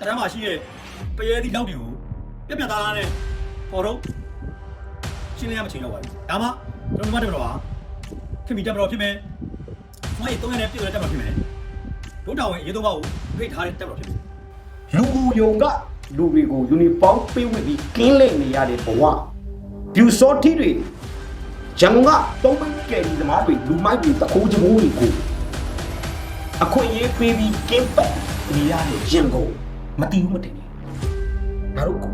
တရမ်းမှာရှိတဲ့ပရဲသီးနောက်တွေကိုပြက်ပြက်သားသားနဲ့ပေါ်တော့ရှင်းလင်းရမချိန်တော့ပါဘူးဒါမှကျွန်တော်တို့မတက်တော့ပါခင်ဗျတက်တော့ဖြစ်မယ်။မိုင်းတော့လည်းပြည့်ရတက်မှာဖြစ်မယ်။ဒုတော်ဝင်ရေတော့ပါကိုဖိတ်ထားတဲ့တက်တော့ဖြစ်မယ်လူကူယုံကလူတွေကိုယူနီဖောင်းပေးဝတ်ပြီးကင်းလိမ့်နေရတဲ့ဘဝပြူစောတိတွေဂျန်ကတုံးမိတ်ကယ်ဒီသမားတွေလူမိုက်တွေတခိုးချမိုးတွေကိုအခွင့်အရေးပေးပြီးကင်းပတ်နေရတဲ့ရန်ကုန် မတီးဘူးမတင်ဘူးငါတို့ကို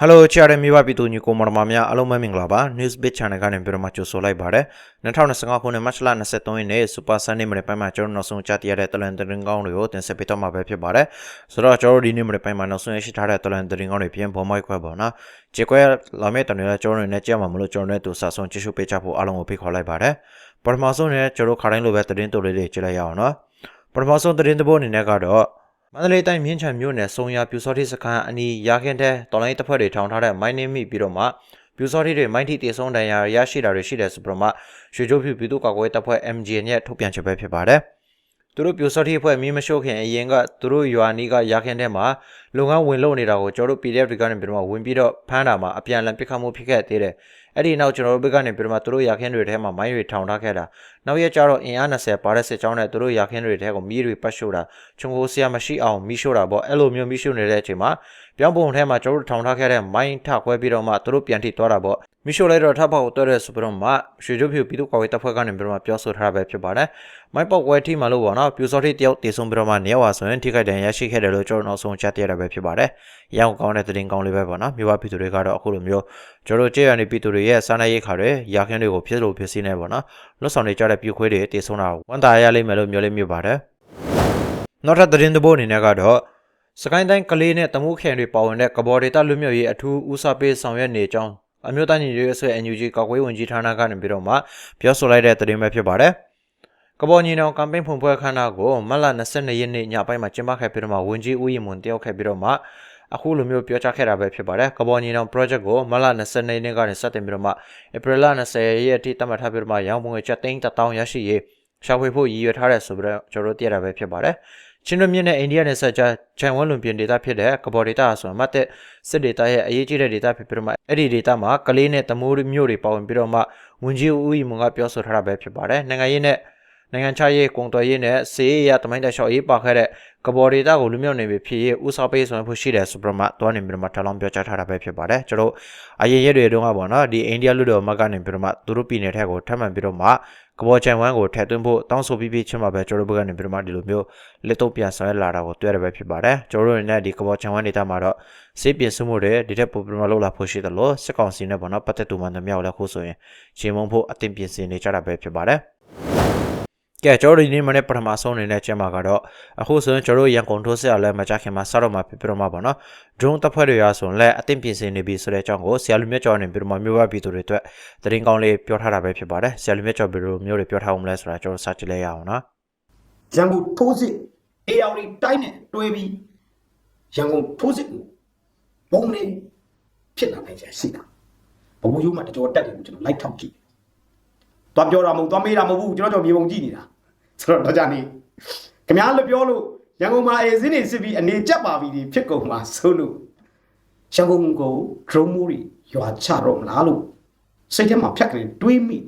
ဟယ်လိုချာရမြေပါပြည်သူညီကိုမော်မများအားလုံးပဲမင်္ဂလာပါ News Bit Channel ကနေပြန်တော့မှကြိုဆိုလိုက်ပါရစေ2025ခုနှစ်မတ်လ23ရက်နေ့ Super Sunday မနေ့ပိုင်းမှာကျွန်တော်နောက်ဆုံးကြားသိရတဲ့တလန်တရင်ကောင်းတွေကိုတင်ဆက်ပေးတော့မှာပဲဖြစ်ပါတယ်ဆိုတော့ကျွန်တော်ဒီနေ့မနေ့ပိုင်းမှာနောက်ဆုံးရရှိထားတဲ့တလန်တရင်ကောင်းတွေပြင်ပေါ်မိုက်ခွဲပါနော်ကြေကွဲလာမယ့်တနေ့လည်းကျွန်တော်တို့နဲ့ကြည့်မှာမလို့ကျွန်တော်တို့တူစာဆုံးကြည့်ရှုပေးကြဖို့အားလုံးကိုဖိတ်ခေါ်လိုက်ပါတယ် ပထမဆုံးနဲ့ကျွန်တော်ခါတိုင်းလိုပဲတရင်တူလေးတွေကြည့်လိုက်ရအောင်နော်ပထမဆုံးတရင်တဘောအနေနဲ့ကတော့မန္တလေးတိုင်းမြင်းချံမြို့နယ်စုံရပြူစောတိစခန်းအနီးရာခင်တဲ့တော်လိုင်းတပ်ဖွဲ့တွေထောင်ထားတဲ့မိုင်းနှင်းမိပြီးတော့မှပြူစောတိတွေမိုင်းထိတေဆုံးတန်ရာရရှိတာတွေရှိတယ်ဆိုပြီးတော့မှရွှေချိုးဖြူပြည်သူ့ကာကွယ်ရေးတပ်ဖွဲ့ MG နဲ့ထုတ်ပြန်ချက်ပဲဖြစ်ပါတယ်။ သူတို့ပြူစောတိအဖွဲ့မီးမရှို့ခင်အရင်ကသူတို့ရွာနီးကရာခင်တဲ့မှာလုပ်ငန်းဝင်လုပ်နေတာကိုကျွန်တော်တို့ PDF တွေကနေပြီးတော့မှဝင်ပြီးတော့ဖမ်းတာမှာအပြန်အလှန်ပစ်ခတ်မှုဖြစ်ခဲ့သေးတယ်။အဲ့ဒီနောက်ကျွန်တော်တို့ဘက်ကနေပြီးတော့မှသူတို့ရာခင်တွေထဲမှာမိုင်းတွေထောင်ထားခဲ့တာနောက်ရက်ကျတော့အင်အား20ပါတဲ့စစ်ကြောင်းနဲ့သူတို့ရာခင်တွေထဲကိုမီးတွေပတ်ရှို့တာခြုံကိုဆရာမရှိအောင်မီးရှို့တာပေါ့အဲ့လိုမျိုးမီးရှို့နေတဲ့အချိန်မှာ ပြောင်းပုံထဲမှာကျွန်တော်တို့ထောင်ထားခဲ့တဲ့မိုင်းထခွဲပြီးတော့မှသူတို့ပြန်ထိသွားတာပေါ့မီးရှို့လိုက်တော့ထပ်ဖောက်ကိုတွဲတဲ့ဆိုပြီးတော့မှရွှေကျုပ်ဖြူပြည်သူ့ကာကွယ်တပ်ဖွဲ့ကနေပြီးတော့မှပြောဆိုထားတာပဲဖြစ်ပါတယ်မိုင်းပေါက်ကွဲထိမှလို့ပေါ့နော်ပြူစောထိတယောက်တည်ဆုံးပြီးတော့မှနေရာဆိုရင်ထိခိုက်ဒဏ်ရာရရှိခဲ့တယ်လို့ကျွန်တော်နောက်ဆုံးကြားသိရတာပဲဖြစ်ပါတယ်ရအောင်ကောင်းတဲ့သတင်းကောင်းလေးပဲပေါ့နော်မြို့ပပြည်သူတွေကတော့အခုလိုမျိုးကျွန်တော်တို့ကြေးရနေပြည်သူတွေရဲ့စားနပ်ရိက္ခာတွေရာခင်းတွေကိုဖြစ်လို့ဖြစ်စီနေပေါ့နော်လွတ်ဆောင်နေကြတဲ့ပြူခွေးတွေတည်ဆုံးတာဝန်တာရလိမ့်မယ်လို့မျှော်လင့်မိပါတယ်နောက်ထပ်သတင်းတစ်ပုဒ်အနေနဲ့ကတော့ စကိုင်းတိုင်းကလေးနဲ့တမှုခဲတွေပါဝင်တဲ့ကဘော်ဒေတာလွတ်မြောက်ရေးအထူးဦးစားပေးဆောင်ရွက်နေကြောင်းအမျိုးသားညီညွတ်ရေးအစိုးရ NUG ကာကွယ်ရေးဝန်ကြီးဌာနကနေပြီးတော့မှပြောဆိုလိုက်တဲ့သတင်းပဲဖြစ်ပါတယ်ကဘော်ညီနောင်ကမ်ပိန်းဖွင့်ပွဲခမ်းနားကိုမတ်လ22ရက်နေ့ညပိုင်းမှာကျင်းပခဲ့ပြီးတော့မှဝန်ကြီးဦးရင်မွန်တယောက်ခဲ့ပြီးတော့မှအခုလိုမျိုးပြောကြားခဲ့တာပဲဖြစ်ပါတယ်ကဘော်ညီနောင် project ကိုမတ်လ22ရက်နေ့ကနေစတင်ပြီးတော့မှ April 20ရက်အထိတတ်မှတ်ထားပြီးတော့မှရောင်းပုံငွေချက်သိန်း1000ရရှိရေးရှာဖွေဖို့ရည်ရွယ်ထားတဲ့ဆိုပြီးတော့ကျွန်တော်တို့သိရတာပဲဖြစ်ပါတယ် ချင်းတို့မြင့်နဲ့အိန္ဒိယနဲ့ဆက်ကြားဂျန်ဝမ်လွန်ပြင်ဒေတာဖြစ်တဲ့ကဘော်ဒေတာဆိုမှတ်တဲ့စစ်ဒေတာရဲ့အရေးကြီးတဲ့ဒေတာဖြစ်ပြီးတော့မှအဲ့ဒီဒေတာမှာကလေးနဲ့တမိုးမျိုးတွေပါဝင်ပြီးတော့မှဝန်ကြီးဦးဤမွန်ကပြောဆိုထားတာပဲဖြစ်ပါတယ်နိုင်ငံရေးနဲ့နိုင်ငံခြားရေးကုန်သွယ်ရေးနဲ့စီးရေးရတမိုင်းတက်လျှောက်ရေးပါခဲ့တဲ့ကဘော်ဒေတာကိုလူမျိုးနေပြီဖြစ်ရေးဦးစားပေးဆောင်ဖို့ရှိတယ်ဆိုပြီးတော့မှတွားနေပြီးတော့မှထပ်လောင်းပြောကြားထားတာပဲဖြစ်ပါတယ်ကျွန်တော်အရင်ရက်တွေတုန်းကပေါ့နော်ဒီအိန္ဒိယလူတော်မကနေပြီးတော့မှသူတို့ပြည်နယ်ထက်ကိုထပ်မံပြီးတော့မှ ကဘော်ချန်ဝမ်ကိုထည့်သွင်းဖို့တောင်းဆိုပြီးပြီးချင်းမှာပဲကျွန်တော်တို့ဘက်ကနေပြီးတော့မှဒီလိုမျိုးလက်တော့ပြန်ဆောင်ရွက်လာတာကိုတွေ့ရပဲဖြစ်ပါတယ်ကျွန်တော်တို့အနေနဲ့ဒီကဘော်ချန်ဝမ်ဒေတာမှာတော့စေးပြင်စုမှုတွေဒီထက်ပိုပြီးမှလောက်လာဖို့ရှိတယ်လို့စစ်ကောင်စီနဲ့ပေါ့နော်ပတ်သက်သူမှန်သမျှကိုလည်းခုဆိုရင်ရှင်မုံဖို့အသင်ပြင်ဆင်နေကြတာပဲဖြစ်ပါတယ် ကဲကျွန်တော်တို့ဒီနေ့မနေ့ပထမဆုံးအနေနဲ့ကျင်းမှာကတော့အခုဆိုရင်ကျွန်တော်တို့ရန်ကုန်ထိုးစစ်အလဲမကြခင်မှာစတော့မှာပြပြတော့မှာပေါ့နော် drone တပ်ဖွဲ့တွေရဆိုရင်လည်းအသင်ပြင်ဆင်နေပြီဆိုတဲ့အကြောင်းကိုဆရာလူမြတ်ကျော်နေပြီးတော့မှမြို့ပပြည်သူတွေအတွက်သတင်းကောင်းလေးပြောထားတာပဲဖြစ်ပါတယ်ဆရာလူမြတ်ကျော်ဘယ်လိုမျိုးတွေပြောထားအောင်လဲဆိုတာကျွန်တော်စကြည့်လိုက်ရအောင်နော်ရန်ကုန်ထိုးစစ် AR တိုင်းနဲ့တွဲပြီးရန်ကုန်ထိုးစစ်ကိုဘုံနေဖြစ်လာနိုင်ကြရှိတာဘုံရိုးမှာတကြောတက်တယ်ကိုကျွန်တော်လိုက်ထောက်ကြည့် သွားပြောတာမဟုတ်သွားမေးတာမဟုတ်ဘူးကျွန်တော်ကျွန်တော်မြေပုံကြည့်နေတာဆိုတော့တော့ကြနေခင်ဗျားလည်းပြောလို့ရန်ကုန်မှာအေစင်းနေစစ်ပြီးအနေကျက်ပါပြီဒီဖြစ်ကုန်မှာဆိုလို့ရန်ကုန်ကို drone မိုးတွေရွာချတော့မလားလို့စိတ်ထဲမှာဖြတ်ကလေးတွေးမိတယ်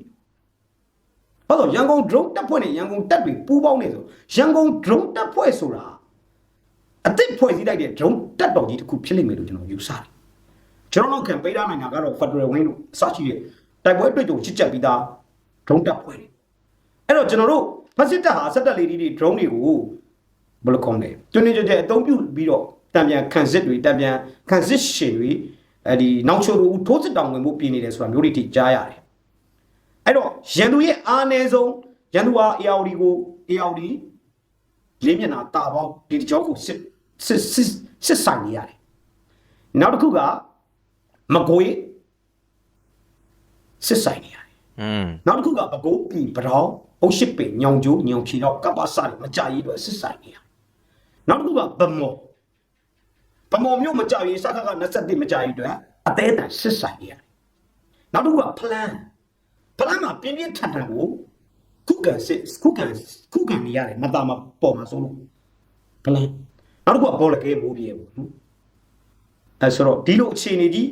ဟုတ်တော့ရန်ကုန် drone တပ်ဖွဲ့နဲ့ရန်ကုန်တပ်တွေပူးပေါင်းနေဆိုရန်ကုန် drone တပ်ဖွဲ့ဆိုတာအသစ်ဖွဲ့စည်းလိုက်တဲ့ drone တပ်တော်ကြီးတစ်ခုဖြစ်လိမ့်မယ်လို့ကျွန်တော်ယူဆတယ်ကျွန်တော်တို့ခံပေးထားနိုင်တာကတော့ Federal Wing လို့အစရှိတဲ့တိုက်ပွဲအတွေ့အကြုံချစ်ချက်ပြီးသား drone တပ်ဖွဲ့တွေအဲ့တော့ကျွန်တော်တို့ဖက်စစ်တပ်ဟာစက်တပ်လေးတွေ drone တွေကိုဘယ်လိုကောင်းလဲတွင်းနေကြတဲ့အသုံးပြုပြီးတော့တံပြန်ခံစစ်တွေတံပြန်ခံစစ်ရှင်တွေအဲဒီနောက်ချိုတို့ထိုးစစ်တောင်ဝင်မှုပြင်နေတယ်ဆိုတာမျိုးတွေထိကြားရတယ်အဲ့တော့ရန်သူရဲ့အားနည်းဆုံးရန်သူဟာ AOD ကို AOD လေးမျက်နှာတာပေါင်းဒီတကြောကိုစစ်စစ်စစ်စစ်ဆိုင်နေရတယ်နောက်တစ်ခုကမကွေးစစ်ဆိုင်နေရတယ် อืมနောက်တစ်ခုကပကိုးပြည်ပတောင်းအုတ်ရှိပင်ညောင်ကျိုးညောင်ဖြီတော့ကပ္ပစတွေမကြရေးအတွက်စစ်ဆိုင်နေရတယ်နောက်တစ်ခုကဗမော်ဗမော်မျိုးမကြရေးစခက21မကြရေးအတွက်အသေးအတန်စစ်ဆိုင်နေရတယ်နောက်တစ်ခုကဖလန်းဖလမ်းမှာပြင်းပြင်းထန်ထန်ကိုခုခုခံစစ်ခုခံခုခံနေရတယ်မသားမပေါ်မှာဆုံးလို့ဘလန်နောက်တစ်ခုကဘောလကဲမိုးပြေပေါ့နော်အဲဆိုတော့ဒီလိုအခြေအနေကြီး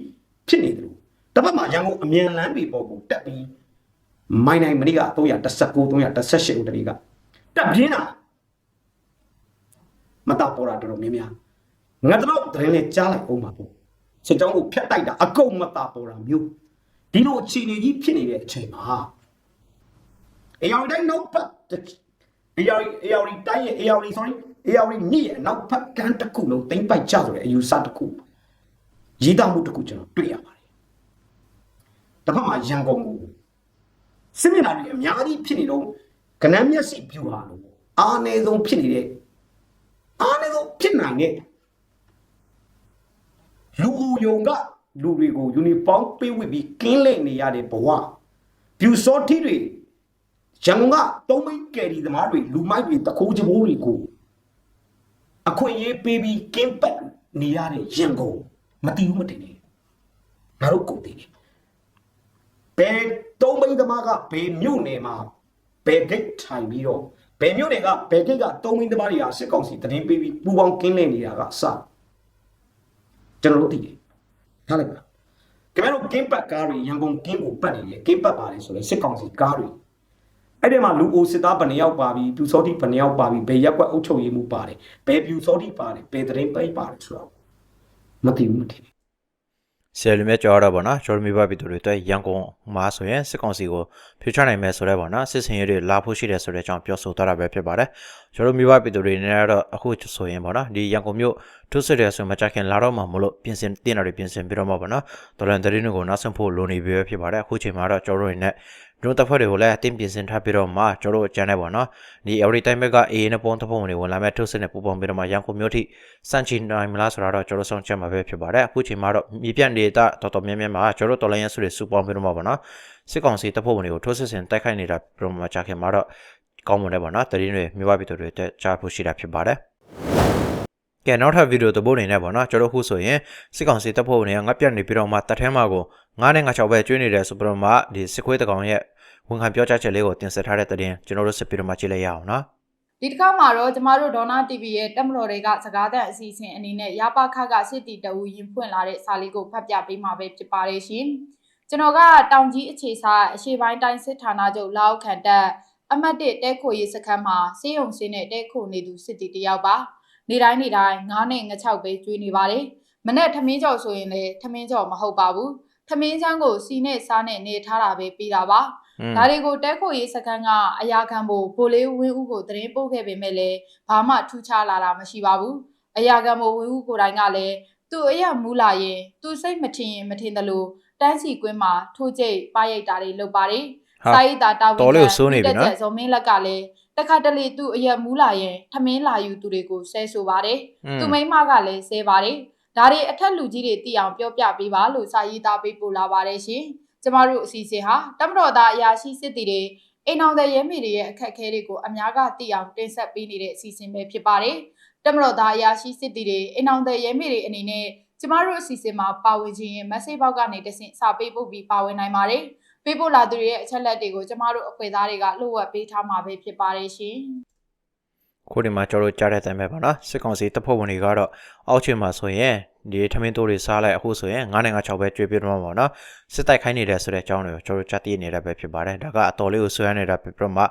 ဖြစ်နေတယ်လို့တစ်ပတ်မှာရန်ကုန်အမြန်လမ်းပေပေါ်ကိုတက်ပြီး မိုင်းနိုင်မနေ့က319 318ဦးတရီကတက်ပြင်းတာမတာပေါ်တာတော်တော်များများငါတို့သတင်းနဲ့ကြားလိုက်အောင်ပါပေါ့စစ်ကြောင်းကိုဖျက်တိုက်တာအကုန်မတာပေါ်တာမျိုးဒီလိုအခြေအနေကြီးဖြစ်နေတဲ့အချိန်မှာအေယော်တိုင်းနောက်ပတ်အေယော်အေယော်တိုင်းရဲ့အေယော် sorry အေယော်မြည့်ရဲ့နောက်ဖက်ကန်းတစ်ခုလုံးတိမ့်ပိုက်ကြဆိုတဲ့အယူဆတစ်ခုရေးသားမှုတစ်ခုကျွန်တော်တွေ့ရပါတယ်တစ်ဖက်မှာရန်ကုန်ကို စစ်မျက်နှာတွေအများကြီးဖြစ်နေတော့ကနန်းမျက်စိပြူဟာလို့အားအနည်းဆုံးဖြစ်နေတဲ့အားအနည်းဆုံးဖြစ်နိုင်တဲ့လူဦးယုံကလူတွေကိုယူနီဖောင်းပေးဝတ်ပြီးကင်းလဲနေရတဲ့ဘဝပြူစောထီတွေရန်ကုန်ကတုံးမိတ်ကယ်ရီသမားတွေလူမိုက်တွေတခိုးချဘိုးတွေကိုအခွင့်အရေးပေးပြီးကင်းပတ်နေရတဲ့ရန်ကုန်မတီးဘူးမတင်နေငါတို့ကုန်တယ် ဘယ်တုံးမိတ်သမားကဘယ်မြို့နယ်မှာဘယ်ဂိတ်ထိုင်ပြီးတော့ဘယ်မြို့နယ်ကဘယ်ဂိတ်ကတုံးမိတ်သမားတွေဟာစစ်ကောင်စီတရင်ပေးပြီးပူပေါင်းကင်းလဲနေတာကစကျွန်တော်တို့သိတယ်ထားလိုက်ပါကမ္ဘာတို့ကင်းပတ်ကားတွေရန်ကုန်ကင်းကိုပတ်နေတယ်ကင်းပတ်ပါလေဆိုတော့စစ်ကောင်စီကားတွေအဲ့ဒီမှာလူအိုစစ်သားဘယ်နှယောက်ပါပြီပြူစောတိဘယ်နှယောက်ပါပြီဘယ်ရက်ကွက်အုပ်ချုပ်ရေးမှုပါတယ်ဘယ်ပြူစောတိပါတယ်ဘယ်တရင်ပိတ်ပါတယ်ဆိုတော့မသိဘူးမသိဘူး ဆယ်လူမြတ်ကြော်တော့ဗောနော်ကျွန်တော်မိဘပြည်သူတွေအတွက်ရန်ကုန်မှာဆိုရင်စစ်ကောင်စီကိုဖြိုချနိုင်မယ်ဆိုတဲ့ဗောနော်စစ်စင်ရေးတွေလာဖို့ရှိတယ်ဆိုတဲ့အကြောင်းပြောဆိုထားတာပဲဖြစ်ပါတယ်ကျွန်တော်မိဘပြည်သူတွေနဲ့တော့အခုဆိုရင်ဗောနော်ဒီရန်ကုန်မြို့ထုစစ်တယ်ဆိုမှကြခင်လာတော့မှမလို့ပြင်ဆင်တင်တာတွေပြင်ဆင်ပြီးတော့မှဗောနော်ဒေါ်လာတရီတွေကိုနောက်ဆုံးဖို့လိုနေပြီပဲဖြစ်ပါတယ်အခုချိန်မှာတော့ကျွန်တော်တို့နဲ့ ဒုတပ်ဖွဲ့တွေကိုလည်းအတင်းပြင်ဆင်ထားပြီးတော့မှကျွန်တော်တို့အကြမ်းနဲ့ဗောနော်ဒီ every time က AA နဲ့ပုံတပ်ဖွဲ့ဝင်တွေဝင်လာမဲ့ထုစစ်နဲ့ပူပေါင်းပြီးတော့မှရန်ကုန်မြို့ထိစန့်ချီနိုင်မလားဆိုတာတော့ကျွန်တော်ဆောင်ချက်မှာပဲဖြစ်ပါတယ်အခုချိန်မှာတော့မြေပြန့်ဒေတာတော်တော်များများမှာကျွန်တော်တို့တော်လိုင်းရစုတွေစူပေါင်းပြီးတော့မှဗောနော်စစ်ကောင်စီတပ်ဖွဲ့ဝင်တွေကိုထိုးစစ်ဆင်တိုက်ခိုက်နေတာပြီးတော့မှကြာခင်မှာတော့ကောင်းမွန်တယ်ဗောနော်တရင်တွေမြို့ပပြည်သူတွေတက်ကြားဖို့ရှိတာဖြစ်ပါတယ် ကဲနောက်ထပ်ဗီဒီယိုသဘောနေနဲ့ပေါ့နော်ကျွန်တော်ခုဆိုရင်စစ်ကောင်စီတပ်ဖွဲ့ဝင်တွေကငတ်ပြတ်နေပြီးတော့မှတတ်ထဲမှာကို9နဲ့9 6ပဲကျွေးနေတယ်ဆိုပြီးတော့မှဒီစစ်ခွေးတကောင်ရဲ့ဝန်ခံပြောကြားချက်လေးကိုတင်ဆက်ထားတဲ့တဲ့ရင်ကျွန်တော်တို့စစ်ပြီးတော့မှကြည့်လိုက်ရအောင်နော်ဒီတစ်ခါမှာတော့ကျမတို့ဒေါနာ TV ရဲ့တက်မတော်တွေကစကားသံအစီအစဉ်အနေနဲ့ရပါခကစစ်တီတအူရင်ဖွင့်လာတဲ့စာလေးကိုဖတ်ပြပေးမှာပဲဖြစ်ပါတယ်ရှင်။ကျွန်တော်ကတောင်ကြီးအခြေဆိုင်အရှိပိုင်းတိုင်းစစ်ဌာနချုပ်လောက်ခံတက်အမှတ်၁တဲခိုရေးစခန်းမှာစေယုံစင်းနဲ့တဲခိုနေသူစစ်တီတယောက်ပါ။ နေတိုင်းနေတိုင်း9နဲ့6ပဲကျွေးနေပါတယ်။မနေ့ထမင်းကြော်ဆိုရင်လည်းထမင်းကြော်မဟုတ်ပါဘူး။ထမင်းချမ်းကိုစီနဲ့စားနဲ့နေထားတာပဲပြီးတာပါ။อืมဒါတွေကိုတဲခိုရေးစခန်းကအရာခံဖို့ဗိုလ်လေးဝင်းဦးကိုတရင်ပို့ခဲ့ပေမဲ့လည်းဘာမှထူးခြားလာတာမရှိပါဘူး။အရာခံဖို့ဝင်းဦးကိုယ်တိုင်ကလည်းသူ့အရာမူလာရင်သူစိတ်မထင်ရင်မထင်တယ်လို့တန်းစီကွင်းမှာထိုးကျိတ်ပါရိတ်တာတွေလုပ်ပါတယ်ဟာစာရေးတာတာဝန်တော်လေးကိုစိုးနေပြီနော်တက်ဇော်မင်းလက်ကလည်း တခါတလေသူ့အရာမူလာရင်ထမင်းလာယူသူတွေကိုဆဲဆိုပါတယ်อืมသူမိန်းမကလည်းဆဲပါတယ်ဒါတွေအထက်လူကြီးတွေသိအောင်ပြောပြပေးပါလို့စာရေးသားပေးပို့လာပါတယ်ရှင်ကျမတို့အစီအစဉ်ဟာတမတော်သားအရာရှိစစ်တီတွေအိမ်အောင်တဲ့ရဲမေတွေရဲ့အခက်အခဲတွေကိုအများကသိအောင်တင်ဆက်ပေးနေတဲ့အစီအစဉ်ပဲဖြစ်ပါတယ်တမတော်သားအရာရှိစစ်တီတွေအိမ်အောင်တဲ့ရဲမေတွေအနေနဲ့ကျမတို့အစီအစဉ်မှာပါဝင်ခြင်းရင် message box ကနေတဆင့်စာပေးပို့ပြီးပါဝင်နိုင်ပါတယ် ပေးပို့လာသူတွေရဲ့အချက်လက်တွေကိုကျမတို့အဖွဲ့သားတွေကလှုပ်ဝက်ပေးထားမှာပဲဖြစ်ပါတယ်ရှင်ခုဒီမှာကျွန်တော်တို့ကြားတဲ့အတိုင်းပဲပါနော်စစ်ကောင်စီတပ်ဖွဲ့ဝင်တွေကတော့အောက်ချင်မှာဆိုရင်ဒီထမင်းတိုးတွေစားလိုက်အခုဆိုရင်9နဲ့9 6ပဲကျွေးပြတော့မှာပေါ့နော်စစ်တိုက်ခိုင်းနေတယ်ဆိုတဲ့အကြောင်းတွေကိုကျွန်တော်တို့ကြားသိနေတာပဲဖြစ်ပါတယ်ဒါကအတော်လေးကိုဆွဲရနေတာပြပြမှ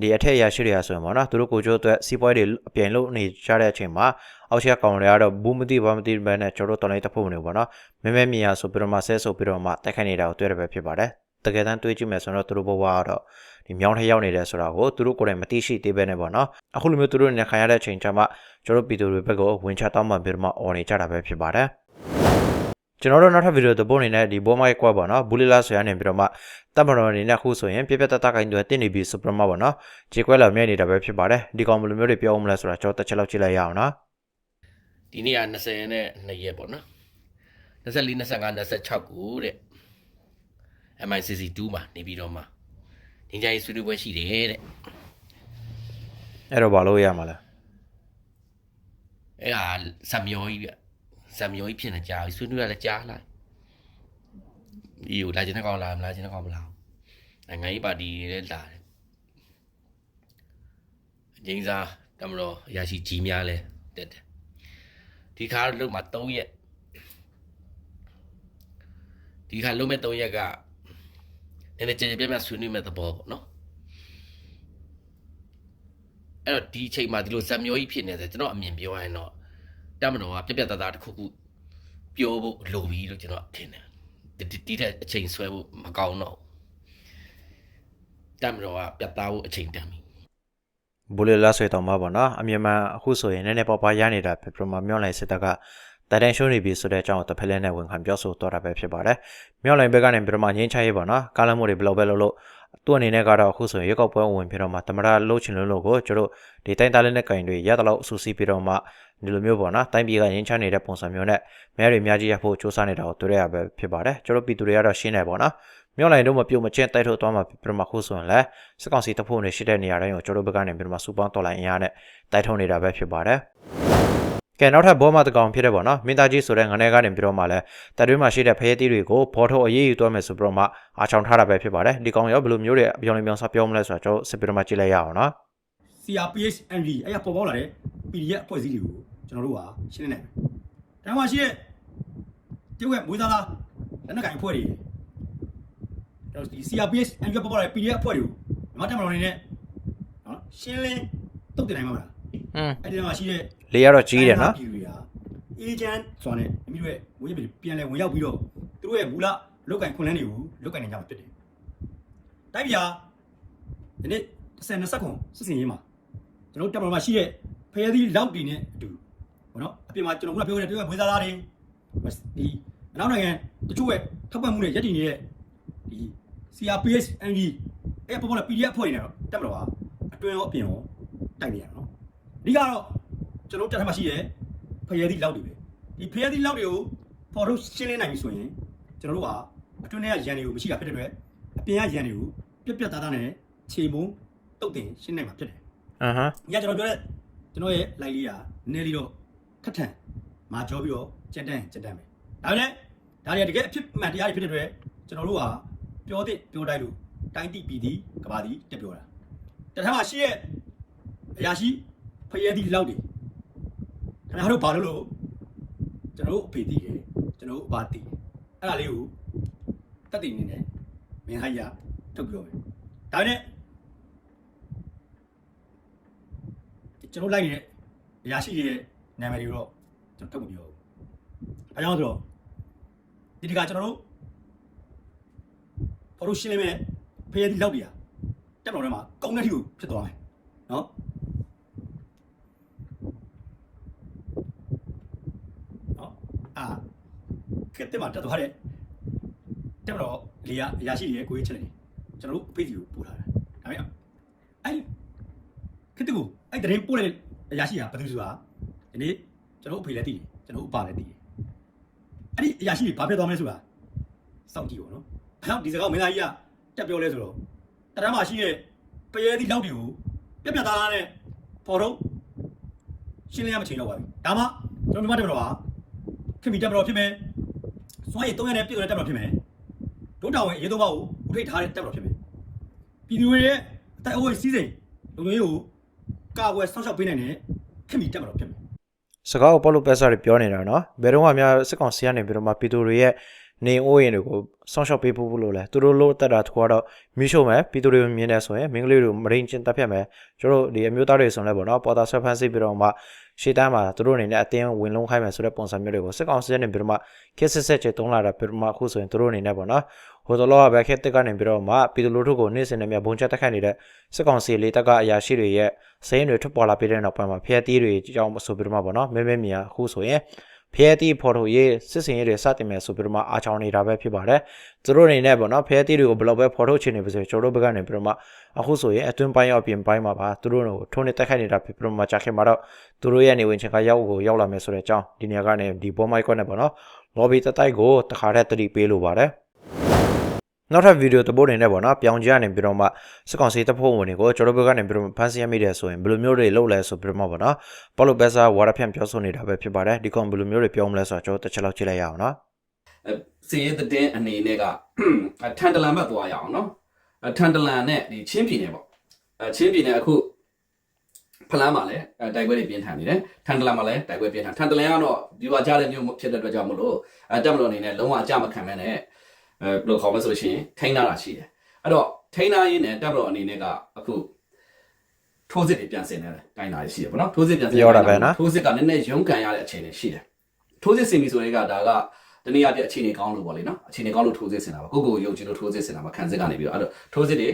ဒီအထက်ရရှိတွေကဆိုရင်ပေါ့နော်သူတို့ကိုကျိုးအတွက်စီးပွားရေးတွေအပြိုင်လို့နေကြတဲ့အချိန်မှာအောက်ချက်ကကောင်တွေကတော့ဘူးမသိဘာမသိပဲနဲ့ကျွန်တော်တို့တော်လိုင်းတပ်ဖွဲ့ဝင်တွေပေါ့နော်မဲမဲမြင်ရဆိုပြီးတော့မှဆဲဆိုပြီးတော့မှတိုက်ခိုင်းနေတာကိုတွေ့ရပဲဖြစ်ပါတယ် တကယ်တမ်းတွေးကြည့်မယ်ဆိုတော့သူတို့ဘဝကတော့ဒီမြောင်းထဲရောက်နေတယ်ဆိုတာကိုသူတို့ကိုယ်တိုင်မသိရှိသေးပဲနဲ့ပေါ့နော်အခုလိုမျိုးသူတို့နေခံရတဲ့အချိန်ကျမှကျွန်တော်ပြည်သူတွေဘက်ကဝင်ချတောင်းပန်ပြီးတော့မှអော်နေကြတာပဲဖြစ်ပါတယ်ကျွန်တော်တို့နောက်ထပ်ဗီဒီယိုသဘောအနေနဲ့ဒီဘောမိုက်ကွက်ပေါ့နော်ဘူလီလာဆိုရနေပြီးတော့မှတပ်မတော်အနေနဲ့အခုဆိုရင်ပြပြတတ်တကိုင်းတွေတင်းနေပြီဆိုပြမပေါ့နော်ခြေကွက်လာမြဲနေတာပဲဖြစ်ပါတယ်ဒီကောင်ဘယ်လိုမျိုးတွေပြောအောင်မလဲဆိုတာကျွန်တော်တစ်ချက်လောက်ကြည့်လိုက်ရအောင်နော်ဒီနေ့က20နဲ့2ရက်ပေါ့နော်24 25 26ကိုတဲ့ MICC 2 မှာနေပြီးတော့မှငင်းကြရေးဆွေးနွေးပွဲရှိတယ်တဲ့အဲ့တော့ဘာလို့ရမှာလဲအဲ့ဒါဇံမျောကြီးပြဇံမျောကြီးဖြစ်နေကြာပြီဆွေးနွေးရလဲကြားလိုက်ဒီကိုလာခြင်းနဲ့ကောင်းလာမလားခြင်းနဲ့ကောင်းမလားနိုင်ငံရေးပါတီလည်းလာတယ်ငိမ့်စားတမတော်အရာရှိကြီးများလဲတက်တယ်ဒီခါလုံးမှာ3ရက်ဒီခါလုံးမဲ့3ရက်က နည်းနည်းကြည်ကြည်ပြတ်ပြတ်ဆွေးနွေးမဲ့သဘောပေါ့နော်အဲ့တော့ဒီအချိန်မှာဒီလိုဇက်မျိုးကြီးဖြစ်နေတယ်ကျွန်တော်အမြင်ပြောရရင်တော့တမတော်ကပြက်ပြက်သားသားတစ်ခုခုပြောဖို့လိုပြီလို့ကျွန်တော်ထင်တယ်ဒီဒီတဲ့အချိန်ဆွဲဖို့မကောင်းတော့ဘူးတမတော်ကပြတ်သားဖို့အချိန်တန်ပြီဘူလီလာဆွေတော်မှာပေါ့နော်အမြင်မှန်အခုဆိုရင်နည်းနည်းပေါ့ပါရနေတာဖြစ်ပြမမြောင်းလိုက်စစ်တပ်က တတန်ရှုံးနေပြီဆိုတဲ့အကြောင်းကိုတစ်ဖက်လဲနဲ့ဝန်ခံပြောဆိုတော့တာပဲဖြစ်ပါတယ်မြောင်းလိုက်ဘက်ကနေပြမငင်းချရေးပေါ့နော်ကာလမို့တွေဘယ်လိုပဲလုပ်လို့သူ့အနေနဲ့ကတော့အခုဆိုရင်ရွက်ောက်ပွဲဝင်ဖြစ်တော့မှတမရလှုပ်ချင်လို့လို့ကိုကျတို့ဒီတိုင်းသားလေးနဲ့ကင်တွေရတဲ့လောက်အဆူစီးပြီးတော့မှဒီလိုမျိုးပေါ့နော်တိုင်းပြည်ကငင်းချနေတဲ့ပုံစံမျိုးနဲ့မဲတွေအများကြီးရဖို့စူးစမ်းနေတာကိုတွေ့ရပဲဖြစ်ပါတယ်ကျတို့ပြည်သူတွေကတော့ရှင်းနေပေါ့နော်မြောက်လိုင်းတို့မပြုတ်မချင်းတိုက်ထုတ်သွားမှာပြမခုဆိုရင်လည်းစကောင်စီတဖို့နေရှိတဲ့နေရာတိုင်းကိုကျွန်တော်တို့ဘက်ကနေပြမစူပေါင်းတော်လိုင်းအင်အားနဲ့တိုက်ထုတ်နေတာပဲဖြစ်ပါတယ်။ ကဲနောက်ထပ်ဘောမတကောင်ဖြစ်တဲ့ပေါ့နော်မင်းသားကြီးဆိုတဲ့ငနေကနေပြီးတော့မှလည်းတပ်တွင်းမှာရှိတဲ့ဖရဲသီးတွေကိုဘောထုတ်အရေးယူသွားမယ်ဆိုပြီးတော့မှအားချောင်ထားတာပဲဖြစ်ပါတယ်။ဒီကောင်ရောဘယ်လိုမျိုးတွေအပြောင်းလဲပြောင်းစပြောမလဲဆိုတော့ကျွန်တော်စစ်ပြီးတော့မှကြည့်လိုက်ရအောင်နော် CRPH NV အဲ့ရပေါ်ပေါက်လာတဲ့ PDF အဖွဲ့အစည်းတွေကိုကျွန်တော်တို့ကရှင်းနေတယ်။ဒါမှရှိတဲ့ကျုပ်ရဲ့မွေးသားသားလက်နက်ကင်အဖွဲ့တွေကျွန်တော်ဒီ CRPH NV ပေါ်ပေါက်လာတဲ့ PDF အဖွဲ့တွေကိုမြန်မာတပ်မတော်အနေနဲ့နော်ရှင်းလင်းတုတ်တင်နိုင်မှာမလား။ဟွန်း။အဲ့ဒီမှာရှိတဲ့ လေရတော့ကြီးတယ်နော်ပြည်တွေကအေဂျင့်ဆိုတာနဲ့မိမိတို့ရဲ့ဝေးပြည်ပြန်လဲဝင်ရောက်ပြီးတော့သူတို့ရဲ့မူလလောက်ကင်ခွန်လန်းတွေကိုလောက်ကင်နေကြမှာဖြစ်တယ်။တိုက်ပြာဒီနေ့30 20ခွန်စစ်စင်ရေးမှာကျွန်တော်တို့တပ်မတော်မှာရှိတဲ့ဖရဲသီးလောက်တီနဲ့အတူဘောနော်အပြင်မှာကျွန်တော်ကပြောခဲ့တဲ့ပြောခဲ့မွေးသားသားတွေဒီအနောက်နိုင်ငံတချို့ရဲ့ထောက်ပံ့မှုနဲ့ရည်တည်နေတဲ့ဒီ CRPH NG အဲ့ပေါ်ပေါ်လာ PDF ဖွဲ့နေတော့တပ်မတော်ကအတွင်းရောအပြင်ရောတိုက်နေရတာနော်အဓိကတော့ ကျွန်တော်တို့တပ်ထက်မှာရှိတဲ့ဖရဲသီးလောက်တွေပဲဒီဖရဲသီးလောက်တွေကိုပေါ်ထုတ်ရှင်းလင်းနိုင်ပြီဆိုရင်ကျွန်တော်တို့ကအတွင်းထဲကရန်တွေကိုမရှိတာဖြစ်တဲ့အတွက်အပြင်ကရန်တွေကိုပြက်ပြက်သားသားနဲ့ခြေမုံတုတ်တင်ရှင်းနိုင်မှာဖြစ်တယ်။အဟမ်း။ညကျွန်တော်ပြောတဲ့ကျွန်တော်ရဲ့ live လေးကနည်းလေးတော့ခက်ထန်မာကြောပြီးတော့ကြက်တန်းကြက်တန်းပဲ။ဒါပေမဲ့ဒါတွေကတကယ်အဖြစ်မှန်တရားတွေဖြစ်တဲ့အတွက်ကျွန်တော်တို့ကပြောတဲ့ပြောတိုက်လို့တိုင်းတိပြည်သည်ကဘာသည်တက်ပြောတာ။တထမ်းမှာရှိရဲ့အရာရှိဖရဲသီးလောက်တွေ ခင်ဗျားတို့ဘာလို့လို့ကျွန်တော်တို့အဖေသိတယ်ကျွန်တော်တို့အဘာသိတယ်အဲ့ဒါလေးကိုတက်တည်နေတယ်မင်းဟိုက်ရထုတ်ပြောမယ်။ဒါနဲ့ကျွန်တော်လိုက်နေတဲ့အရာရှိတွေရဲ့နာမည်တွေတော့ကျွန်တော်ထုတ်မပြောဘူး။အဲကြောင့်ဆိုတော့ဒီတခါကျွန်တော်တို့ဖော်လို့ရှင်းလင်းမဲ့ဖရဲသီးလောက်တွေကတက်တော်ထဲမှာကောင်းတဲ့ထီကိုဖြစ်သွားမယ်။နော်။နော်အာ ကက်တက်မှာတက်သွားတဲ့တက်တော်လေကအရာရှိတွေရဲ့ကိုယ်ရေးချက်တွေကျွန်တော်တို့အဖေးစီကိုပို့ထားတာ။ဒါပေမဲ့အဲ့ခစ်တကူအဲ့တရင်ပို့တဲ့အရာရှိဟာဘယ်သူဆိုတာဒီနေ့ကျွန်တော်အဖေလည်းသိတယ်ကျွန်တော်အပလည်းသိတယ်အဲ့ဒီအရာရှိဘာဖြစ်သွားမလဲဆိုတာစောင့်ကြည့်ပါနော်ဘာကြောင့်ဒီစကားမင်းသားကြီးကတက်ပြောလဲဆိုတော့တရမ်းမှာရှိတဲ့ပရဲသီးလောက်တွေကိုပြက်ပြက်သားသားနဲ့ပေါ်တော့ရှင်းလင်းရမချိန်တော့ပါဘူးဒါမှကျွန်တော်မြတ်တက်မတော်ဟာခင်ဗျတက်မတော်ဖြစ်မယ် စွမ်းရည်300နဲ့ပြည့်တဲ့တက်မတော်ဖြစ်မယ်ဒုတာဝင်ရေသုံးပါးကိုဥထိတ်ထားတဲ့တက်မတော်ဖြစ်မယ်ပြည်သူတွေရဲ့အတိုက်အဝိုးစီးစိမ်လူမျိုးကိုကာကွယ်ဆောက်ရှောက်ပေးနိုင်တဲ့ခင်မီတက်မတော်ဖြစ်မယ်စကားကိုပေါ်လို့ပဲစားတွေပြောနေတာနော်ဘယ်တော့မှများစစ်ကောင်စီကနေပြီးတော့မှပြည်သူတွေရဲ့ နေအိုးရင်တွေကိုစောင့်ရှောက်ပေးဖို့လို့လဲသူတို့လို့တက်တာတခွာတော့မြှို့မယ်ပြည်သူတွေမြင်နေဆိုရင်မင်းကလေးတွေမရင်းချင်းတက်ဖြတ်မယ်ကျတို့ဒီအမျိုးသားတွေဆိုရင်လည်းပေါ့နော်ပေါ်တာဆွဲဖန်းစီပြီးတော့မှရှေ့တန်းမှာသူတို့အနေနဲ့အတင်းဝင်လုံးခိုင်းမယ်ဆိုတဲ့ပုံစံမျိုးတွေကိုစစ်ကောင်စီကနေပြီးတော့မှခက်ဆက်ဆက်ချေတုံးလာတာပြီးတော့မှအခုဆိုရင်သူတို့အနေနဲ့ပေါ့နော်ဟိုတလောကပဲခက်တက်ကနေပြီးတော့မှပြည်သူလူထုကိုနေ့စဉ်နဲ့မြဘုံချက်တက်ခိုက်နေတဲ့စစ်ကောင်စီလေးတက်ကအရာရှိတွေရဲ့စိမ်းတွေထွက်ပေါ်လာပြီးတဲ့နောက်ပိုင်းမှာဖျက်တီးတွေအကြောင်းဆိုပြီးတော့မှပေါ့နော်မဲမဲမြာအခုဆိုရင် ဖျဲတီဖော်ထုတ်ရေးစစ်စင်ရေးတွေစတင်မယ်ဆိုပြီးတော့မှအားချောင်းနေတာပဲဖြစ်ပါတယ်သူတို့အနေနဲ့ပေါ့နော်ဖျဲတီတွေကိုဘယ်လောက်ပဲဖော်ထုတ်ချင်နေပါစေကျွန်တော်တို့ဘက်ကနေပြီးတော့မှအခုဆိုရင်အတွင်းပိုင်းရောပြင်ပိုင်းမှာပါသူတို့ကိုထုံးနေတက်ခိုက်နေတာဖြစ်ပြီးတော့မှကြာခင်မှာတော့သူတို့ရဲ့နေဝင်ချင်ကရောက်ကိုရောက်လာမယ်ဆိုတဲ့အကြောင်းဒီနေရာကနေဒီဘောမိုက်ကွက်နဲ့ပေါ့နော် lobby တတိုက်ကိုတခါတည်းတတိပေးလိုပါတယ် နောက်ထပ်ဗီဒီယိုတပုတ်နေနဲ့ပေါ့နော်ပြောင်ကြရနေပြီးတော့မှစကောင်စီတပ်ဖွဲ့ဝင်တွေကိုကျွန်တော်တို့ဘက်ကနေပြီးတော့ဖန်ဆီးရမိတယ်ဆိုရင်ဘယ်လိုမျိုးတွေလုပ်လဲဆိုပြီးတော့မှပေါ့နော်ပေါ်လိုဘက်ဆာဝါရဖြန့်ပြောဆိုနေတာပဲဖြစ်ပါတယ်ဒီကောင်ဘယ်လိုမျိုးတွေပြောမလဲဆိုတော့ကျွန်တော်တစ်ချက်လောက်ကြည့်လိုက်ရအောင်နော်အဲစည်ရဲတဲ့အနေနဲ့ကအထန်တလန်ဘက်သွားရအောင်နော်အထန်တလန်နဲ့ဒီချင်းပြည်နယ်ပေါ့အဲချင်းပြည်နယ်အခုဖလန်းမှာလည်းအဲတိုက်ပွဲတွေပြင်းထန်နေတယ်ထန်တလန်မှာလည်းတိုက်ပွဲပြင်းထန်ထန်တလန်ကတော့ဒီပါကြားတဲ့မျိုးဖြစ်တဲ့အတွက်ကြောင့်မလို့အဲတက်မလို့အနေနဲ့လုံးဝအကြမခံမဲနဲ့ အဲဘယ်လိုခေါ်မလဲဆိုလို့ရှိရင်ထိန်းထားတာရှိတယ်အဲ့တော့ထိန်းထားရင်းနဲ့တက်မလို့အနေနဲ့ကအခုထိုးစစ်တွေပြန်ဆင်နေတယ်တိုင်းတာရှိတယ်ပေါ့နော်ထိုးစစ်ပြန်ဆင်ပြောတာပဲနော်ထိုးစစ်ကနည်းနည်းရုန်းကန်ရတဲ့အခြေအနေရှိတယ်ထိုးစစ်ဆင်ပြီဆိုတဲ့ကဒါကတနည်းအားဖြင့်အခြေအနေကောင်းလို့ပေါ့လေနော်အခြေအနေကောင်းလို့ထိုးစစ်ဆင်တာပါကိုကိုကိုယုံကြည်လို့ထိုးစစ်ဆင်တာပါခံစစ်ကနေပြီးတော့အဲ့တော့ထိုးစစ်တွေ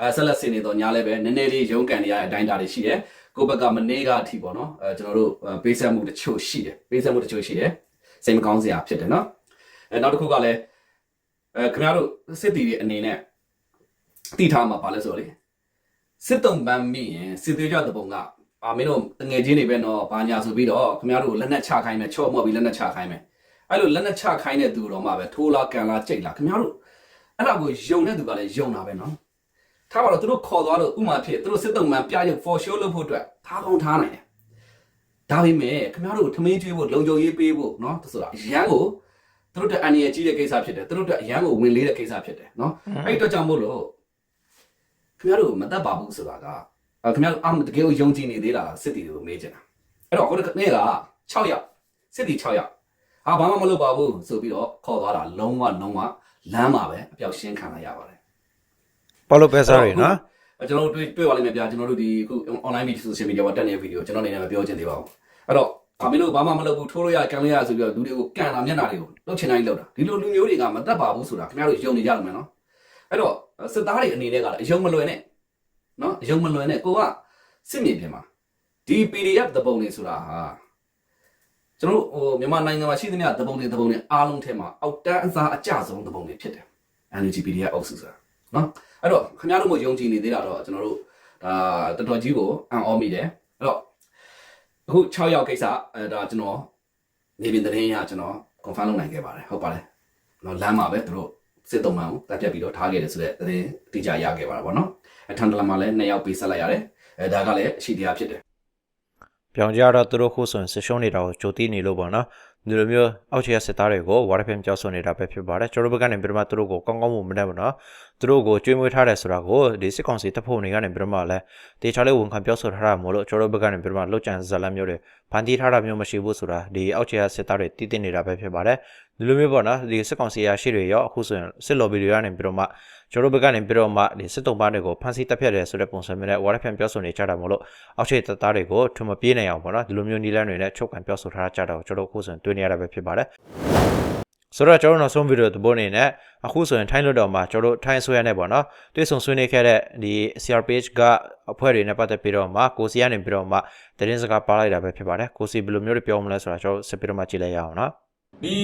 အဲဆက်လက်ဆင်နေတော့ညာလည်းပဲနည်းနည်းလေးရုန်းကန်နေရတဲ့အတိုင်းတာတွေရှိတယ်ကိုဘက်ကမနေ့ကအထိပေါ့နော်အဲကျွန်တော်တို့အဲပေးဆက်မှုတချို့ရှိတယ်ပေးဆက်မှုတချို့ရှိတယ်စိတ်မကောင်းစရာဖြစ်တယ်နော်အဲနောက်တစ်ခုကလည်း အဲခင်ဗျားတို့စစ်တီတွေအနေနဲ့တိထားမှာပါလဲဆိုတော့လေစစ်တုံပန်းမိရင်စစ်သေးကြတဲ့ပုံကအာမင်းတို့တငယ်ချင်းတွေပဲနော်ဘာညာဆိုပြီးတော့ခင်ဗျားတို့လက်နက်ချခိုင်းမယ်ချော့မော့ပြီးလက်နက်ချခိုင်းမယ်အဲ့လိုလက်နက်ချခိုင်းတဲ့သူတော်မှပဲထိုးလားကန်လားကြိတ်လားခင်ဗျားတို့အဲ့ဒါကိုယုံတဲ့သူကလည်းယုံတာပဲနော်ထားပါတော့သူတို့ခေါ်သွားလို့ဥမာဖြစ်သူတို့စစ်တုံပန်းပြရုပ် for show လုပ်ဖို့အတွက်ထားကောင်းထားနိုင်တယ်ဒါပေမဲ့ခင်ဗျားတို့ထမင်းကျွေးဖို့လုံခြုံရေးပေးဖို့နော်ဆိုတာအရန်ကို သူတို့တက်အန်ရကြီးတဲ့ကိစ္စဖြစ်တယ်သူတို့တက်အရန်ကိုဝင်လေးတဲ့ကိစ္စဖြစ်တယ်နော်အဲ့ဒီအတွက်ကြောင့်မို့လို့ခင်ဗျားတို့မတတ်ပါဘူးဆိုတာကအဲခင်ဗျားတို့အမတကယ်ကိုယုံကြည်နေသေးတာစစ်တီတွေကိုမေးချင်တာအဲ့တော့ခုနေ့က6ယောက်စစ်တီ6ယောက်ဟာဘာမှမလုပ်ပါဘူးဆိုပြီးတော့ခေါ်သွားတာလုံးဝလုံးဝလမ်းမှာပဲအပြောက်ရှင်းခံလိုက်ရပါတယ်ပေါလို့ပဲစားရနော်အဲ့ကျွန်တော်တို့တွေ့တွေ့ပါလိမ့်မယ်ဗျာကျွန်တော်တို့ဒီအခု online media social media မှာတက်နေတဲ့ဗီဒီယိုကျွန်တော်အနေနဲ့မပြောချင်သေးပါဘူးအဲ့တော့ အမင်းတို့ဘာမှမလုပ်ဘူးထိုးလို့ရကန်လို့ရဆိုပြီးတော့လူတွေကိုကန်လာမျက်နှာတွေကိုလှုပ်ချင်တိုင်းလှုပ်တာဒီလိုလူမျိုးတွေကမတတ်ပါဘူးဆိုတာခင်ဗျားတို့ယုံနေကြလို့မယ်နော်အဲ့တော့စစ်သားတွေအနေနဲ့ကလည်းအယုံမလွယ်နဲ့နော်အယုံမလွယ်နဲ့ကိုကစစ်မြေပြင်မှာဒီ PDF သဘုံတွေဆိုတာဟာကျွန်တော်တို့ဟိုမြန်မာနိုင်ငံမှာရှိသမျှသဘုံတွေသဘုံတွေအားလုံးထဲမှာအောက်တန်းအစားအကျဆုံးသဘုံတွေဖြစ်တယ် NUG PDF အုပ်စုဆိုတာနော်အဲ့တော့ခင်ဗျားတို့မယုံကြည်နေသေးတာတော့ကျွန်တော်တို့ဒါတော်တော်ကြီးကိုအံ့ဩမိတယ်အဲ့တော့ အခု6ရောက်ကိစ္စအဲဒါကျွန်တော်နေပြင်သတင်းရကျွန်တော် confirm လုပ်နိုင်ခဲ့ပါတယ်ဟုတ်ပါတယ်နော်လမ်းမှာပဲသူတို့စစ်တုံးမှန်ကိုတပ်ပြတ်ပြီးတော့ထားခဲ့တယ်ဆိုတဲ့သတင်းတိကျရခဲ့ပါတာပေါ့နော်အထန်တလမှာလည်း2ယောက်ပေးဆက်လိုက်ရတယ်အဲဒါကလည်းအရှိတရားဖြစ်တယ်ပြောင်ကြတော့သူတို့ခုဆိုရင်ဆရှုံးနေတာကိုကြိုတိနေလို့ပေါ့နော် ဒီလိုမျိုးအောက်ခြေကစစ်သားတွေကိုဝါရဖင်ကြောက်ဆွနေတာပဲဖြစ်ပါတယ်ကျွန်တော်တို့ဘက်ကနေပြမသူတို့ကိုကောင်းကောင်းမမနဲ့ပေါ့နော်သူတို့ကိုကြွေးမွေးထားတယ်ဆိုတာကိုဒီစစ်ကောင်စီတပ်ဖို့နေကနေပြမလဲတေချာလေးဝန်ခံပြောဆိုထားတာမို့လို့ကျွန်တော်တို့ဘက်ကနေပြမလောက်ကျန်ဇလန်မျိုးတွေဖန်တီးထားတာမျိုးမရှိဘူးဆိုတာဒီအောက်ခြေကစစ်သားတွေတည်တည်နေတာပဲဖြစ်ပါတယ် ဒီလိုမျိုးပေါ့နော်ဒီစစ်ကောင်စီရရှိတွေရောအခုဆိုရင်စစ်လော်ဘီတွေကနေပြမကျွန်တော်တို့ဘက်ကနေပြမဒီစစ်တုံးပါတွေကိုဖန်ဆီးတပ်ဖြတ်တယ်ဆိုတဲ့ပုံစံမျိုးနဲ့ဝါရဖင်ပြောဆိုနေကြတာမို့လို့အောက်ခြေတပ်သားတွေကိုထွမပြေးနိုင်အောင်ပေါ့နော်ဒီလိုမျိုးနီလန်းတွေနဲ့ချုပ်ကန်ပြောဆိုထားကြတာကိုကျွန်တော်တို့အခုဆိုရင်တွေ့နေရတာပဲဖြစ်ပါတယ်ဆိုတော့ကျွန်တော်နောက်ဆုံးဗီဒီယိုသဘောအနေနဲ့အခုဆိုရင်ထိုင်းလွတ်တော်မှာကျွန်တော်တို့ထိုင်းဆွဲရနေပေါ့နော်တွေ့ဆုံဆွေးနွေးခဲ့တဲ့ဒီ CRPH ကအဖွဲ့တွေနဲ့ပတ်သက်ပြီးတော့မှကိုစီကနေပြီးတော့မှသတင်းစကားပါလိုက်တာပဲဖြစ်ပါတယ်ကိုစီဘယ်လိုမျိုးတွေပြောမလဲဆိုတာကျွန်တော်စစ်ပြီးတော့မှကြည့်လိုက်ရအောင်နော်ဒီ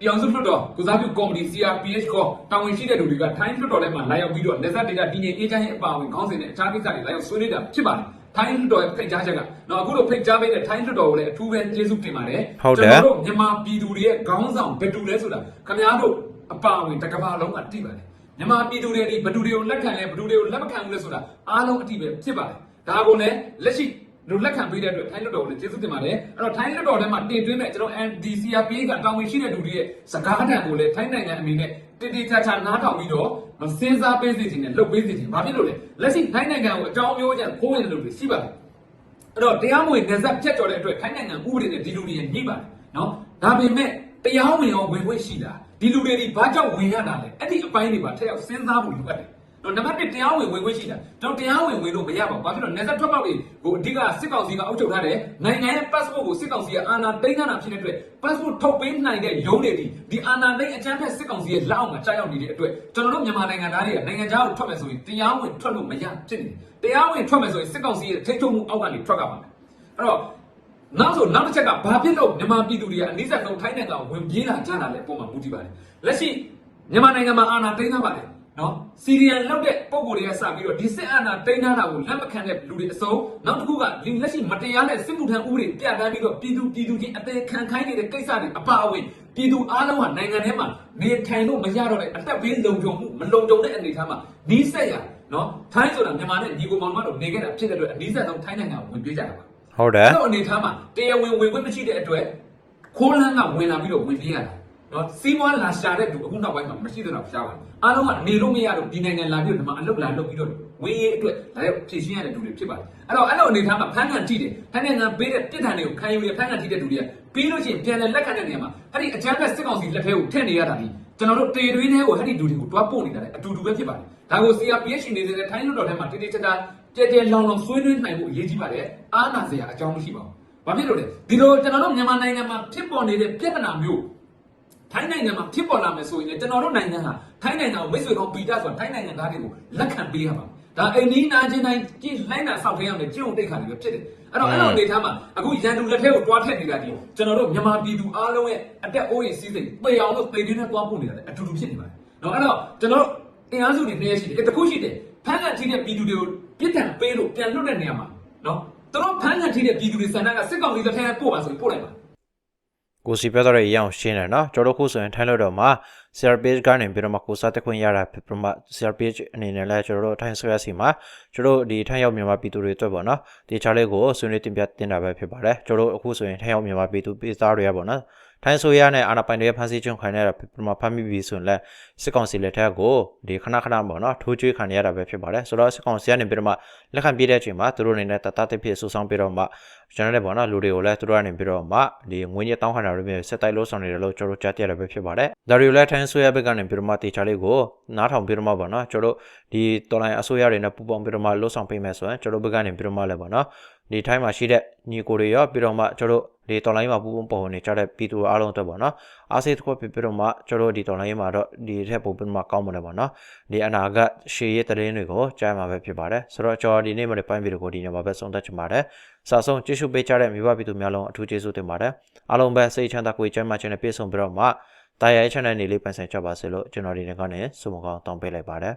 ပြောင်စုလွတ်တော်ကုစားပြုကော်မတီ CRPH ကောတာဝန်ရှိတဲ့လူတွေကထိုင်းလွတ်တော်ထဲမှာလာရောက်ပြီးတော့လက်ဆက်တွေကတည်ငြိမ်အေးချမ်းရေးအပါအဝင်ခေါင်းစဉ်နဲ့အခြားကိစ္စတွေလာရောက်ဆွေးနွေးတာဖြစ်ပါတယ်ထိုင်းလွတ်တော်ရဲ့ဖိတ်ကြားချက်ကနော်အခုလိုဖိတ်ကြားပေးတဲ့ထိုင်းလွတ်တော်ကိုလည်းအထူးပဲကျေးဇူးတင်ပါတယ်ဟုတ်တယ်ကျွန်တော်တို့မြန်မာပြည်သူတွေရဲ့ခေါင်းဆောင်ဘယ်သူလဲဆိုတာခင်ဗျားတို့အပါအဝင်တစ်ကမ္ဘာလုံးကသိပါတယ်မြန်မာပြည်သူတွေဒီဘယ်သူတွေကိုလက်ခံလဲဘယ်သူတွေကိုလက်မခံဘူးလဲဆိုတာအားလုံးအတိပဲဖြစ်ပါတယ်ဒါကိုလည်းလက်ရှိ လူလက်ခံပေးတဲ့အတွက်ထိုင်းလွတ်တော်ကိုလည်းကျေးဇူးတင်ပါတယ်အဲ့တော့ထိုင်းလွတ်တော်ထဲမှာတင်သွင်းမဲ့ကျွန်တော် NDCRPA ကတာဝန်ရှိတဲ့လူတွေရဲ့စကားတံကိုလည်းထိုင်းနိုင်ငံအမိနဲ့တည်တည်ချာချာနားထောင်ပြီးတော့စဉ်းစားပေးစီခြင်းနဲ့လုပ်ပေးစီခြင်းဘာဖြစ်လို့လဲလက်ရှိထိုင်းနိုင်ငံကိုအကြောင်းမျိုးချက်ခိုးဝင်တဲ့လူတွေရှိပါတယ်အဲ့တော့တရားမဝင်နေဆက်ဖြတ်ကျော်တဲ့အတွက်ထိုင်းနိုင်ငံဥပဒေနဲ့ဒီလူတွေညှိပါတယ်နော်ဒါပေမဲ့တရားဝင်ရောဝင်ခွင့်ရှိတာဒီလူတွေဒီဘာကြောင့်ဝင်ရတာလဲအဲ့ဒီအပိုင်းတွေပါထက်ရောက်စဉ်းစားဖို့လိုအပ်တယ် တော့နံပါတ်1တရားဝင်ဝင်ခွင့်ရှိတာကျွန်တော်တရားဝင်ဝင်လို့မရပါဘူး။ဘာဖြစ်လို့လဲ။နေဆက်ထွက်ပေါက်တွေကိုအဓိကစစ်ကောင်စီကအုပ်ချုပ်ထားတယ်။နိုင်ငံရဲ့ passport ကိုစစ်ကောင်စီကအာဏာသိမ်းထားတာဖြစ်တဲ့အတွက် passport ထုတ်ပေးနိုင်တဲ့ရုံးတွေဒီဒီအာဏာသိမ်းအကြမ်းဖက်စစ်ကောင်စီရဲ့လက်အောက်မှာကြာရောက်နေတဲ့အတွက်ကျွန်တော်တို့မြန်မာနိုင်ငံသားတွေကနိုင်ငံခြားကိုထွက်မယ်ဆိုရင်တရားဝင်ထွက်လို့မရဖြစ်နေတယ်။တရားဝင်ထွက်မယ်ဆိုရင်စစ်ကောင်စီရဲ့ထိန်းချုပ်မှုအောက်ကနေထွက်ကပါမယ်။အဲ့တော့နောက်ဆိုနောက်တစ်ချက်ကဘာဖြစ်လို့မြန်မာပြည်သူတွေကအနည်းဆက်ဆုံးထိုင်းနိုင်ငံကိုဝင်ပြေးလာကြတာလဲပုံမှန်မူတည်ပါတယ်။လက်ရှိမြန်မာနိုင်ငံမှာအာဏာသိမ်းထားပါတယ်။ နော်စီရီယန်လောက်တဲ့ပုံကိုယ်တွေကစပြီးတော့ဒီစစ်အာဏာတိန်းထားတာကိုလက်မခံတဲ့လူတွေအစုံနောက်တစ်ခုကဒီလက်ရှိမတရားတဲ့စစ်မှုထမ်းဥပဒေပြဋ္ဌာန်းပြီးတော့ပြည်သူပြည်သူချင်းအသေးခံခိုင်းနေတဲ့ကိစ္စတွေအပါအဝင်ပြည်သူအားလုံးဟာနိုင်ငံထဲမှာနေထိုင်လို့မရတော့တဲ့အသက်ဘေးလုံခြုံမှုမလုံခြုံတဲ့အနေအထားမှာနီးစက်ရနော်ထိုင်းဆိုတာမြန်မာနဲ့ညီကိုမောင်မတို့နေခဲ့တာဖြစ်တဲ့အတွက်အနီးစပ်ဆုံးထိုင်းနိုင်ငံကိုဝင်ပြေးကြတာပါဟုတ်တယ်အဲ့တော့အနေထားမှာတရားဝင်ဝင်ခွင့်မရှိတဲ့အတွက်ခိုးလန်းကဝင်လာပြီးတော့ဝင်ပြေးရတာ နော်စီးပွားလာရှာတဲ့သူအခုနောက်ပိုင်းမှာမရှိတော့ရှားပါဘူးအားလုံးကနေလို့မရတော့ဒီနိုင်ငံလာပြီးတော့ဒီမှာအလုပ်လာလုပ်ပြီးတော့ဝင်းရေးအတွက်ဒါလည်းဖြည့်ရှင်းရတဲ့လူတွေဖြစ်ပါတယ်အဲ့တော့အဲ့လိုအနေထားမှာဖမ်းကန်ထိတယ်ဖမ်းကန်ကပေးတဲ့ပြစ်ဒဏ်တွေကိုခံယူရဖမ်းကန်ထိတဲ့လူတွေကပြီးလို့ရှိရင်ပြန်လဲလက်ခံတဲ့နေရာမှာအဲ့ဒီအကြမ်းဖက်စစ်ကောင်စီလက်ထဲကိုထည့်နေရတာဒီကျွန်တော်တို့တေတွေးထဲကိုအဲ့ဒီလူတွေကိုတွားပို့နေတာလေအတူတူပဲဖြစ်ပါတယ်ဒါကို CRPH နေတဲ့ထိုင်းလူတော်ထဲမှာတိတိကျကျကြဲကြဲလောင်လောင်ဆွေးနွေးနိုင်ဖို့အရေးကြီးပါတယ်အားနာစရာအကြောင်းမရှိပါဘူးဘာဖြစ်လို့လဲဒီလိုကျွန်တော်တို့မြန်မာနိုင်ငံမှာဖြစ်ပေါ်နေတဲ့ပြဿနာမျိုး ထိုင်းနိုင်ငံမှာဖြစ်ပေါ်လာမယ်ဆိုရင်လည်းကျွန်တော်တို့နိုင်ငံဟာထိုင်းနိုင်ငံကိုမိတ်ဆွေကောင်းပီတာဆိုတာထိုင်းနိုင်ငံသားတွေကိုလက်ခံပေးရမှာဒါအိမ်နီးနားချင်းတိုင်းကြည့်လိုက်တာစောင့်ထင်းရမယ်ကြည့်ုံတိတ်ခါတွေပဲဖြစ်တယ်အဲ့တော့အဲ့လိုအနေထားမှာအခုရန်သူလက်ထဲကိုတွားထက်နေတာဒီကျွန်တော်တို့မြန်မာပြည်သူအားလုံးရဲ့အတက်အိုးရင်စီးစိမ်ပေအောင်လို့ပေတင်းနဲ့တွားပို့နေတာလေအတူတူဖြစ်နေပါတယ်နော်အဲ့တော့ကျွန်တော်တို့အင်အားစုတွေနေရရှိတယ်တခုရှိတယ်ဖမ်းကန်ထိတဲ့ပြည်သူတွေကိုပြစ်ဒဏ်ပေးလို့ပြန်လွတ်တဲ့နေရာမှာနော်သူတို့ဖမ်းကန်ထိတဲ့ပြည်သူတွေစံတန်းကစစ်ကောင်စီလက်ထဲပို့ပါဆိုရင်ပို့လိုက်ပါ ကိုစီပြောတော့တဲ့အရာကိုရှင်းတယ်နော်ကျွန်တော်တို့ခုဆိုရင်ထိုင်းလို့တော့မှာ CRPH ကနေပြီးတော့မှကိုစားတက်ခွင့်ရတာဖြစ်ပြီးမှ CRPH အနေနဲ့လည်းကျွန်တော်တို့ထိုင်းဆွဲစီမှာကျွန်တော်တို့ဒီထိုင်းရောက်မြန်မာပြည်သူတွေအတွက်ပေါ့နော်ဒီချားလေးကိုဆွေးနွေးတင်ပြတင်တာပဲဖြစ်ပါတယ်ကျွန်တော်တို့အခုဆိုရင်ထိုင်းရောက်မြန်မာပြည်သူပြည်သားတွေရပေါ့နော် ထိုင်းဆိုရနဲ့အာနာပိုင်တွေဖမ်းဆီးခြင်းခံရတာဖြစ်ပြီးမှဖမ်းမိပြီဆိုရင်လည်းစစ်ကောင်စီလက်ထက်ကိုဒီခဏခဏပေါ့နော်ထိုးကျွေးခံရတာပဲဖြစ်ပါတယ်ဆိုတော့စစ်ကောင်စီကနေပြီးတော့မှလက်ခံပြတဲ့အချိန်မှာသူတို့အနေနဲ့တတတစ်ဖြစ်ဆူဆောင်းပြီးတော့မှကျွန်တော်လည်းပေါ့နော်လူတွေကိုလည်းသူတို့ကနေပြီးတော့မှဒီငွေညက်တောင်းခံတာတွေမျိုးဆက်တိုက်လို့ဆောင်နေတယ်လို့ကျွန်တော်ကြားသိရတာပဲဖြစ်ပါတယ်ဒါတွေကိုလည်းထိုင်းဆိုရဘက်ကနေပြီးတော့မှတေချာလေးကိုနားထောင်ပြီးတော့မှပေါ့နော်ကျွန်တော်တို့ဒီတော်လိုင်းအစိုးရတွေနဲ့ပူးပေါင်းပြီးတော့မှလှုပ်ဆောင်ပေးမယ်ဆိုရင်ကျွန်တော်ဘက်ကနေပြီးတော့မှလည်းပေါ့နော် ဒီထိုင်းမှာရှိတဲ့ညီကိုတွေရောပြီးတော့မှကျွန်တော်တို့ဒီတော်လိုင်းမှာပူးပေါင်းပေါ်နေကြတဲ့ပြည်သူအားလုံးအတွက်ပေါ့နော်အားစိတ်တစ်ခုဖြစ်ပြီးတော့မှကျွန်တော်တို့ဒီတော်လိုင်းမှာတော့ဒီထက်ပိုပြီးတော့မှကောင်းမလဲပေါ့နော်ဒီအနာဂတ်ရှေ့ရဲ့တရင်တွေကိုကြားမှာပဲဖြစ်ပါတယ်ဆိုတော့ကျွန်တော်ဒီနေ့မှလည်းပိုင်းဗီဒီယိုကိုဒီနေ့မှာပဲဆုံးသက်ချင်ပါတယ်စာဆုံးကြည့်ရှုပေးကြတဲ့မိဘပြည်သူများလုံးအထူးကျေးဇူးတင်ပါတယ်အားလုံးပဲစိတ်ချမ်းသာကိုယ်ကျန်းမာခြင်းနဲ့ပြည့်စုံပြီးတော့မှတာယာရဲ့ channel နေလေးပန်ဆင်ကြပါစေလို့ကျွန်တော်ဒီနေ့ကနေဆုမကောင်းတောင်းပေးလိုက်ပါတယ်